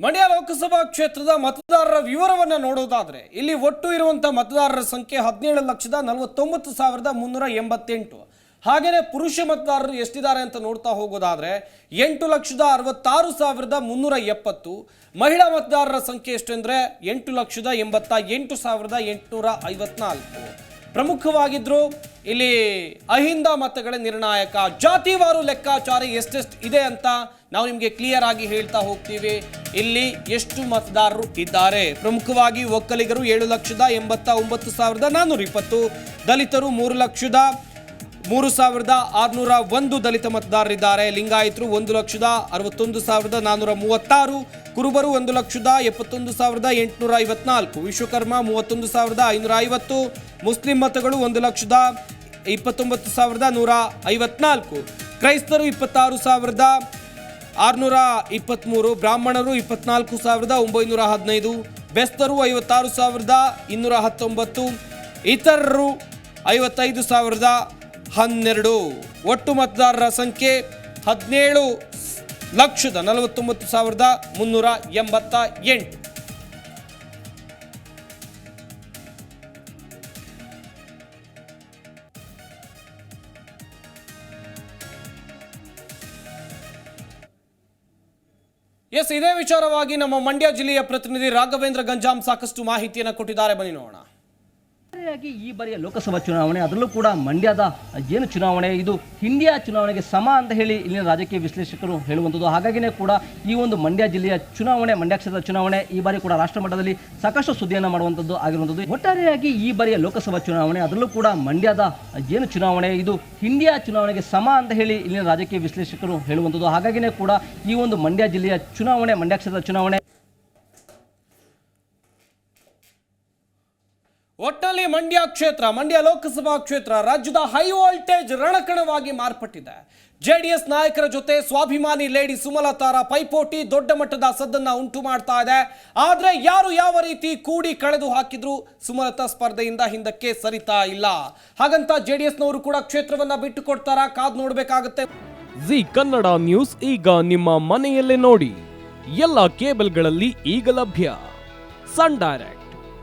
ಮಂಡ್ಯ ಲೋಕಸಭಾ ಕ್ಷೇತ್ರದ ಮತದಾರರ ವಿವರವನ್ನು ನೋಡೋದಾದರೆ, ಇಲ್ಲಿ ಒಟ್ಟು ಇರುವಂಥ ಮತದಾರರ ಸಂಖ್ಯೆ ಹದಿನೇಳು ಲಕ್ಷದ ನಲವತ್ತೊಂಬತ್ತು ಸಾವಿರದ ಮುನ್ನೂರ ಎಂಬತ್ತೆಂಟು. ಹಾಗೆಯೇ ಪುರುಷ ಮತದಾರರು ಎಷ್ಟಿದ್ದಾರೆ ಅಂತ ನೋಡ್ತಾ ಹೋಗೋದಾದ್ರೆ, ಎಂಟು ಲಕ್ಷದ ಅರವತ್ತಾರು ಸಾವಿರದ ಮುನ್ನೂರ ಎಪ್ಪತ್ತು. ಮಹಿಳಾ ಮತದಾರರ ಸಂಖ್ಯೆ ಎಷ್ಟು ಅಂದ್ರೆ ಎಂಟು ಲಕ್ಷದ ಎಂಬತ್ತ ಎಂಟು ಸಾವಿರದ ಎಂಟುನೂರ ಐವತ್ನಾಲ್ಕು. ಪ್ರಮುಖವಾಗಿದ್ದರು ಇಲ್ಲಿ ಅಹಿಂದ ಮತಗಳ ನಿರ್ಣಾಯಕ ಜಾತಿವಾರು ಲೆಕ್ಕಾಚಾರ ಎಷ್ಟೆಷ್ಟು ಇದೆ ಅಂತ ನಾವು ನಿಮಗೆ ಕ್ಲಿಯರ್ ಆಗಿ ಹೇಳ್ತಾ ಹೋಗ್ತೀವಿ. ಇಲ್ಲಿ ಎಷ್ಟು ಮತದಾರರು ಇದ್ದಾರೆ? ಪ್ರಮುಖವಾಗಿ ಒಕ್ಕಲಿಗರು ಏಳು ಲಕ್ಷದ ಎಂಬತ್ತ ಒಂಬತ್ತು ಸಾವಿರದ ನಾನ್ನೂರ ಇಪ್ಪತ್ತು, ದಲಿತರು ಮೂರು ಲಕ್ಷದ ಮೂರು ಸಾವಿರದ ಆರುನೂರ ಒಂದು ದಲಿತ ಮತದಾರರಿದ್ದಾರೆ. ಲಿಂಗಾಯತರು ಒಂದು ಲಕ್ಷದ ಅರವತ್ತೊಂದು ಸಾವಿರದ ನಾನ್ನೂರ ಮೂವತ್ತಾರು, ಕುರುಬರು ಒಂದು ಲಕ್ಷದ ಎಪ್ಪತ್ತೊಂದು ಸಾವಿರದ ಎಂಟುನೂರ ಐವತ್ನಾಲ್ಕು, ವಿಶ್ವಕರ್ಮ ಮೂವತ್ತೊಂದು ಸಾವಿರದ ಐನೂರ ಐವತ್ತು, ಮುಸ್ಲಿಂ ಮತಗಳು ಒಂದು ಲಕ್ಷದ ಇಪ್ಪತ್ತೊಂಬತ್ತು ಸಾವಿರದ ನೂರ ಐವತ್ನಾಲ್ಕು, ಕ್ರೈಸ್ತರು ಇಪ್ಪತ್ತಾರು ಸಾವಿರದ ಆರುನೂರ ಇಪ್ಪತ್ತ್ಮೂರು ಬ್ರಾಹ್ಮಣರು ಇಪ್ಪತ್ನಾಲ್ಕು ಸಾವಿರದ ಒಂಬೈನೂರ ಹದಿನೈದು, ಬೆಸ್ತರು ಐವತ್ತಾರು ಸಾವಿರದ ಇನ್ನೂರ ಹತ್ತೊಂಬತ್ತು, ಇತರರು ಐವತ್ತೈದು ಸಾವಿರದ ಹನ್ನೆರಡು. ಒಟ್ಟು ಮತದಾರರ ಸಂಖ್ಯೆ ಹದಿನೇಳು ಲಕ್ಷದ ನಲವತ್ತೊಂಬತ್ತು ಸಾವಿರದ ಮುನ್ನೂರ ಎಂಬತ್ತ ಎಂಟು. ಎಸ್ ಇದೇ ವಿಚಾರವಾಗಿ ನಮ್ಮ ಮಂಡ್ಯ ಜಿಲ್ಲೆಯ ಪ್ರತಿನಿಧಿ ರಾಘವೇಂದ್ರ ಗಂಜಾಂ ಸಾಕಷ್ಟು ಮಾಹಿತಿಯನ್ನು ಕೊಟ್ಟಿದ್ದಾರೆ. ಬನ್ನಿ ನೋಡೋಣ. ಒಟ್ಟಾರೆಯಾಗಿ ಈ ಬಾರಿಯ ಲೋಕಸಭಾ ಚುನಾವಣೆ, ಅದರಲ್ಲೂ ಕೂಡ ಮಂಡ್ಯದ ಏನು ಚುನಾವಣೆ, ಇದು ಇಂಡಿಯಾ ಚುನಾವಣೆಗೆ ಸಮ ಅಂತ ಹೇಳಿ ಇಲ್ಲಿನ ರಾಜಕೀಯ ವಿಶ್ಲೇಷಕರು ಹೇಳುವಂಥದ್ದು. ಹಾಗಾಗಿನೇ ಕೂಡ ಈ ಒಂದು ಮಂಡ್ಯ ಜಿಲ್ಲೆಯ ಚುನಾವಣೆ, ಮಂಡ್ಯ ಕ್ಷೇತ್ರದ ಚುನಾವಣೆ ಈ ಬಾರಿ ಕೂಡ ರಾಷ್ಟ್ರ ಮಟ್ಟದಲ್ಲಿ ಸಾಕಷ್ಟು ಸುದ್ದಿಯನ್ನು ಮಾಡುವಂಥದ್ದು ಆಗಿರುವಂಥದ್ದು. ಒಟ್ಟಾರೆಯಾಗಿ ಈ ಬಾರಿಯ ಲೋಕಸಭಾ ಚುನಾವಣೆ, ಅದರಲ್ಲೂ ಕೂಡ ಮಂಡ್ಯದ ಏನು ಚುನಾವಣೆ, ಇದು ಇಂಡಿಯಾ ಚುನಾವಣೆಗೆ ಸಮ ಅಂತ ಹೇಳಿ ಇಲ್ಲಿನ ರಾಜಕೀಯ ವಿಶ್ಲೇಷಕರು ಹೇಳುವಂಥದ್ದು. ಹಾಗಾಗಿನೇ ಕೂಡ ಈ ಒಂದು ಮಂಡ್ಯ ಜಿಲ್ಲೆಯ ಚುನಾವಣೆ, ಮಂಡ್ಯ ಕ್ಷೇತ್ರದ ಚುನಾವಣೆ ಒಟ್ಟಲ್ಲಿ ಮಂಡ್ಯ ಕ್ಷೇತ್ರ, ಮಂಡ್ಯ ಲೋಕಸಭಾ ಕ್ಷೇತ್ರ ರಾಜ್ಯದ ಹೈ ವೋಲ್ಟೇಜ್ ರಣಕಣವಾಗಿ ಮಾರ್ಪಟ್ಟಿದೆ. ಜೆಡಿಎಸ್ ನಾಯಕರ ಜೊತೆ ಸ್ವಾಭಿಮಾನಿ ಲೇಡಿ ಸುಮಲತಾರ ಪೈಪೋಟಿ ದೊಡ್ಡ ಮಟ್ಟದ ಸದ್ದನ್ನ ಉಂಟು ಮಾಡ್ತಾ ಇದೆ. ಆದರೆ ಯಾರು ಯಾವ ರೀತಿ ಕೂಡಿ ಕಳೆದು ಹಾಕಿದ್ರು ಸುಮಲತಾ ಸ್ಪರ್ಧೆಯಿಂದ ಹಿಂದಕ್ಕೆ ಸರಿತಾ ಇಲ್ಲ. ಹಾಗಂತ ಜೆಡಿಎಸ್ನವರು ಕೂಡ ಕ್ಷೇತ್ರವನ್ನ ಬಿಟ್ಟು ಕೊಡ್ತಾರಾ ಕಾದ್ ನೋಡ್ಬೇಕಾಗತ್ತೆ. ಜಿ ಕನ್ನಡ ನ್ಯೂಸ್ ಈಗ ನಿಮ್ಮ ಮನೆಯಲ್ಲೇ ನೋಡಿ. ಎಲ್ಲ ಕೇಬಲ್ಗಳಲ್ಲಿ ಈಗ ಲಭ್ಯ. Sun Direct.